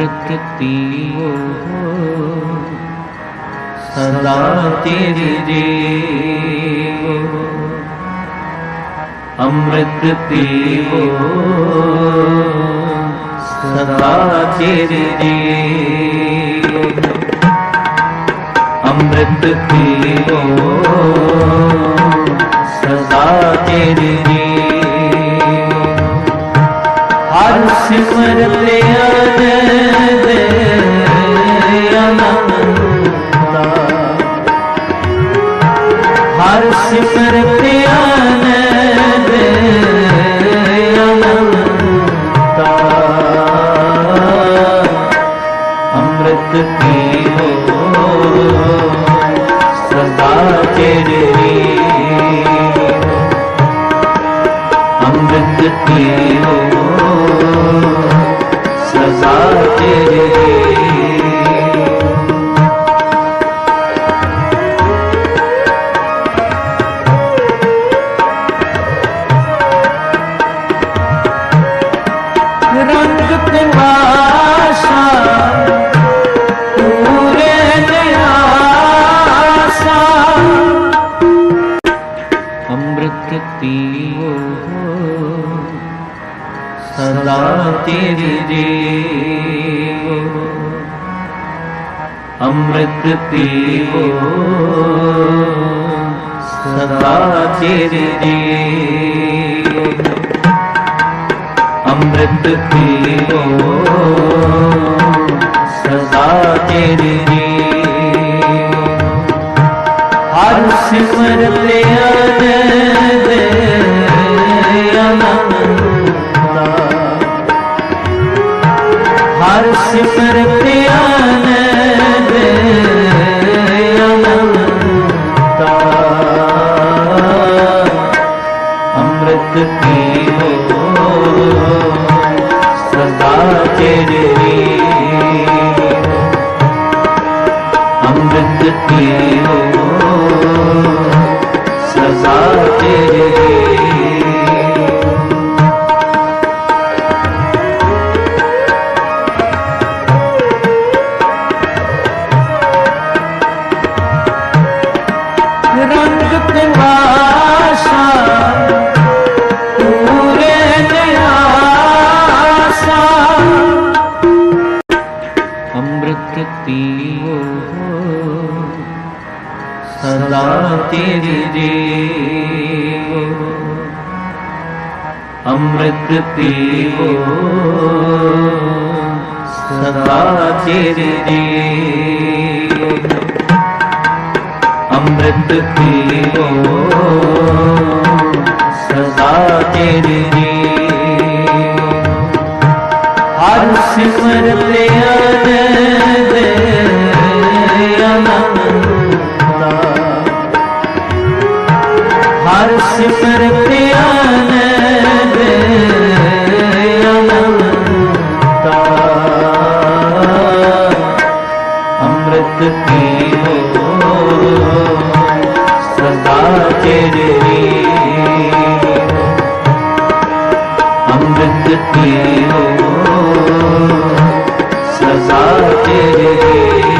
ਅੰਮ੍ਰਿਤ ਪੀਓ। ਸਦਾ ਤੇਰੇ ਜੀਵੋ ਅੰਮ੍ਰਿਤ ਪੀਓ। ਸਦਾ ਤੇਰੇ ਜੀਵੋ ਅੰਮ੍ਰਿਤ ਪੀਓ। ਸਦਾ ਤੇਰੇ ਜੀਵੋ ਹਰ ਸਿਮਰਤ ਆਨੰਦ ਅਨੰਤਾ ਹਰ ਸਿਮਰਤ ਸਦਾ ਤੇਰੀ ਜੀਵੋ। ਅੰਮ੍ਰਿਤ ਪੀਓ ਸਦਾ ਤੇਰੀ ਜੀਵੋ। ਅੰਮ੍ਰਿਤ ਪੀਓ ਸਦਾ ਤੇਰੇ ਜੀਵੋ। ਹਰ ਸਿਮਰਤ ਹਰ ਅੰਮ੍ਰਿਤ ਪੀਓ ਸਦਾ ਤੇਰੀ ਜੀਵੋ ਅੰਮ੍ਰਿਤ ਪੀਓ ਸਦਾ ਤੇਰੇ ਜੀਵੋ ਹਰ ਸਿਮਰਤ ਆਨੰਦ ਅਨੰਤਾ ਹਰ ਸਿਮਰਤ ਆਨੰਦ ਤੇਰੇ ਅੰਮ੍ਰਿਤ ਪੀਓ ਤੇਰੇ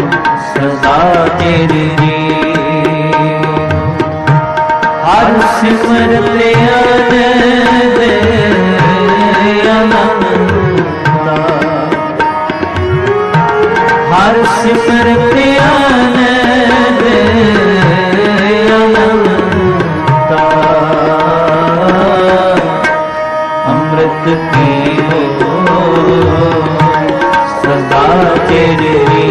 ਅੰਮ੍ਰਿਤ ਪੀਓ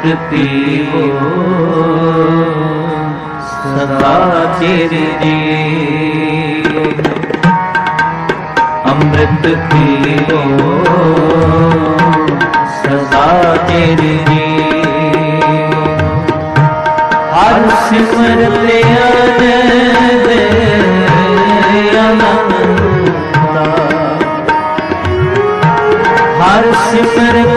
ਅੰਮ੍ਰਿਤ ਪੀਓ ਸਦਾ ਚਿਰ ਜੀਵੋ ਅੰਮ੍ਰਿਤ ਪੀਓ। ਸਦਾ ਤੇਰੀ ਜੀਵੋ ਹਰ ਸਿਮਰਤ ਆਨੰਦ ਅਨੰਤਾ ਹਰ ਸਿਮਰਤ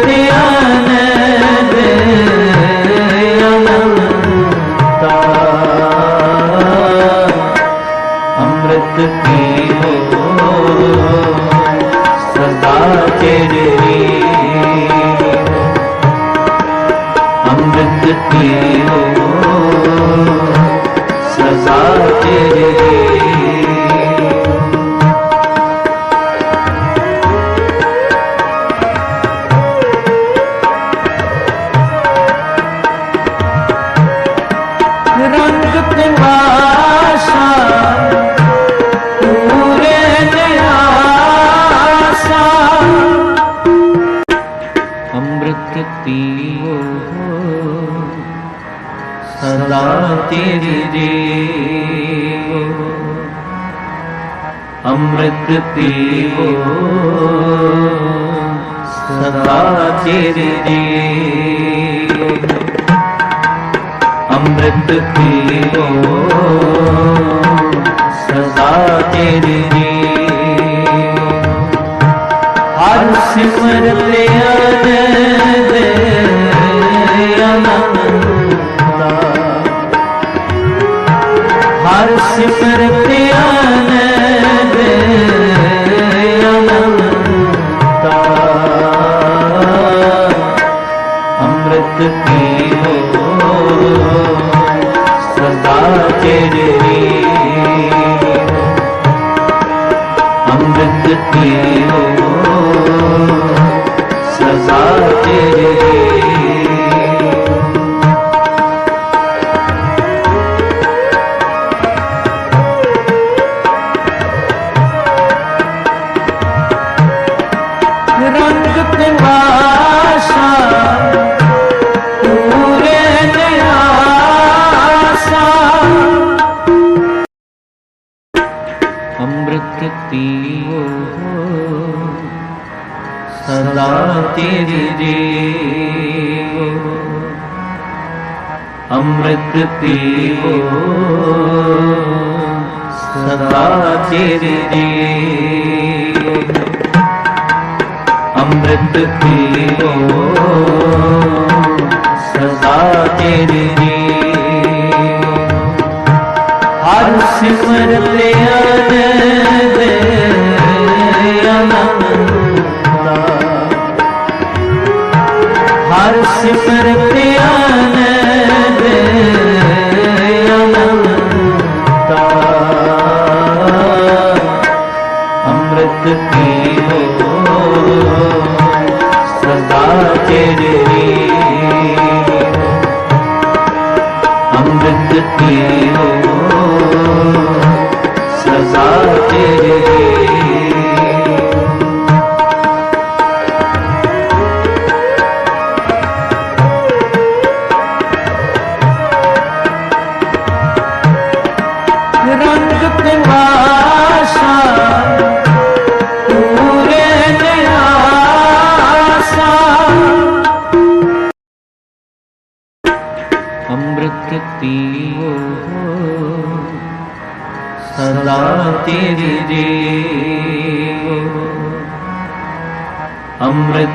ਤੇਰੀ ਜੀਵੋ ਅੰਮ੍ਰਿਤ ਪੀਓ ਸਦਾ ਤੇਰੀ ਜੀਵੋ ਅੰਮ੍ਰਿਤ ਪੀਓ ਸਦਾ ਤੇਰੀ ਜੀਵੋ ਹਰ ਸਿਮਰਤ ਆਨੰਦ ਅਨੰਤਾ ਹਰ ਸਿਮਰਤ ਆਨੰਦ ਅਨੰਤਾ ਅੰਮ੍ਰਿਤ ਪੀਓ ਸਦਾ ਤੇਰੀ ਅੰਮ੍ਰਿਤ ਪੀਓ ਸਦਾ ਤੇਰੀ ਅੰਮ੍ਰਿਤ ਪੀਓ ਸਦਾ ਤੇਰੀ ਜੀਵੋ ਅੰਮ੍ਰਿਤ ਪੀਓ, ਸਦਾ ਤੇਰੀ ਜੀਵੋ ਹਰ ਸਿਮਰਤ ਆਨੰਦ ਅਨੰਤਾ ਹਰ ਸਿਮਰਤ ਆਨੰਦ ਅਨੰਤਾ ਅੰਮ੍ਰਿਤ ਪੀਓ ਸਦਾ ਤੇਰੀ ਅੰਮ੍ਰਿਤ ਪੀਓ ਸਦਾ ਤੇਰੀ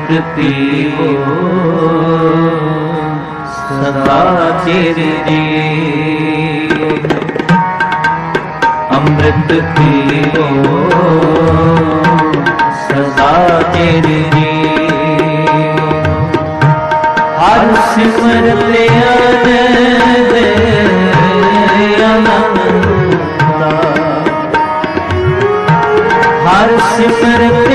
ਅੰਮ੍ਰਿਤ ਪੀਓ ਸਦਾ ਤੇਰੇ ਜੀਉ ਅੰਮ੍ਰਿਤ ਪੀਓ। ਸਦਾ ਤੇਰੇ ਜੀਉ ਹਰ ਸਿਮਰਤ ਅਨੰਦ ਅਨੰਦਾ ਹਰ ਸਿਮਰਤ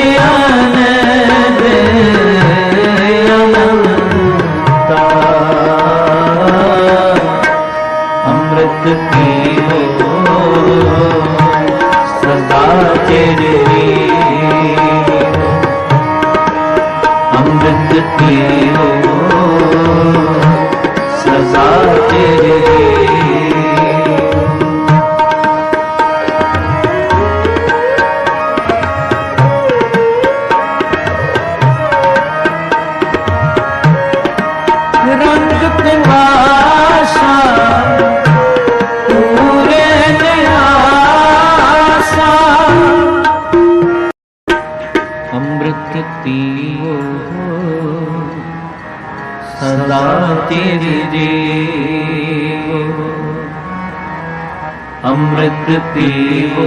ਅੰਮ੍ਰਿਤ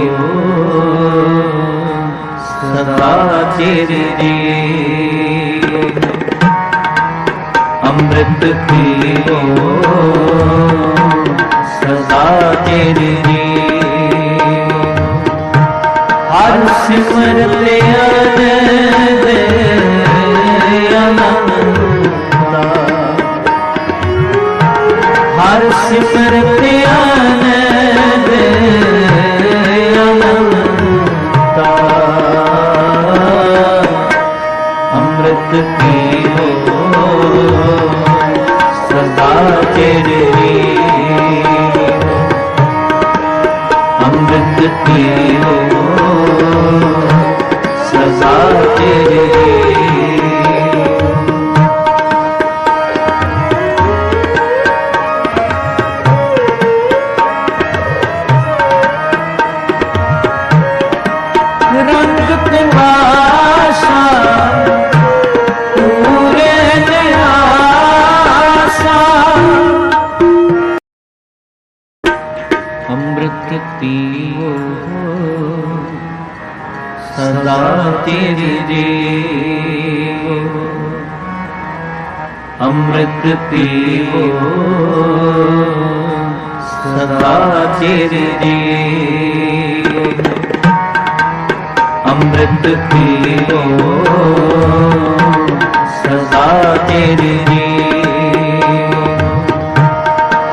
ਸਦਾ ਤੇਰੀ ਜੀਵ ਅੰਮ੍ਰਿਤ ਪੀਓ। ਸਦਾ ਚਿਰ ਜੀਉ ਹਰ ਸਿਮਰਤ ਅਨੰਦ ਅਨੰਦਾ ਹਰ ਸਿਮਰਤ ਆਨੰਦ ਸਦਾ ਤੇਰੀ ਜੀਉ ਅੰਮ੍ਰਿਤ ਪੀਓ। ਸਦਾ ਤੇਰੇ ਜੀਉ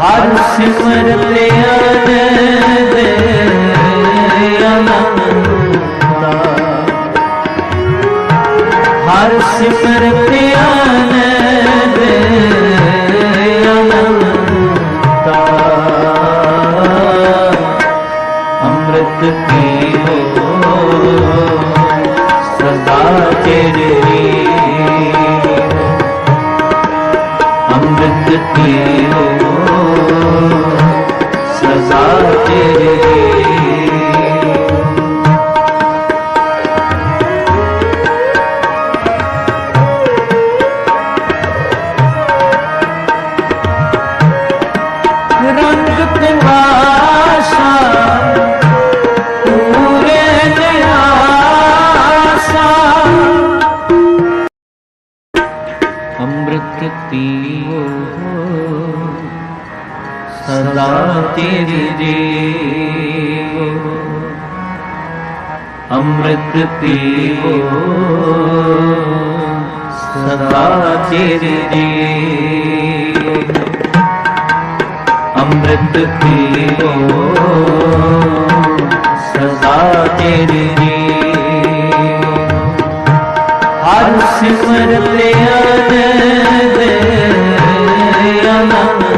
ਹਰ ਸਿਮਰਤ ਅਨੰਦ ਅਨੰਦਾ ਹਰ ਅੰਮ੍ਰਿਤ ਪੀਓ ਸਦਾ ਚਿਰ ਜੀਉ ਅੰਮ੍ਰਿਤ ਪੀਓ ਸਦਾ ਤੇਰੇ ਜੀਉ ਹਰ ਸਿਮਰਤ ਅਨੰਦ ਅਨੰਦ।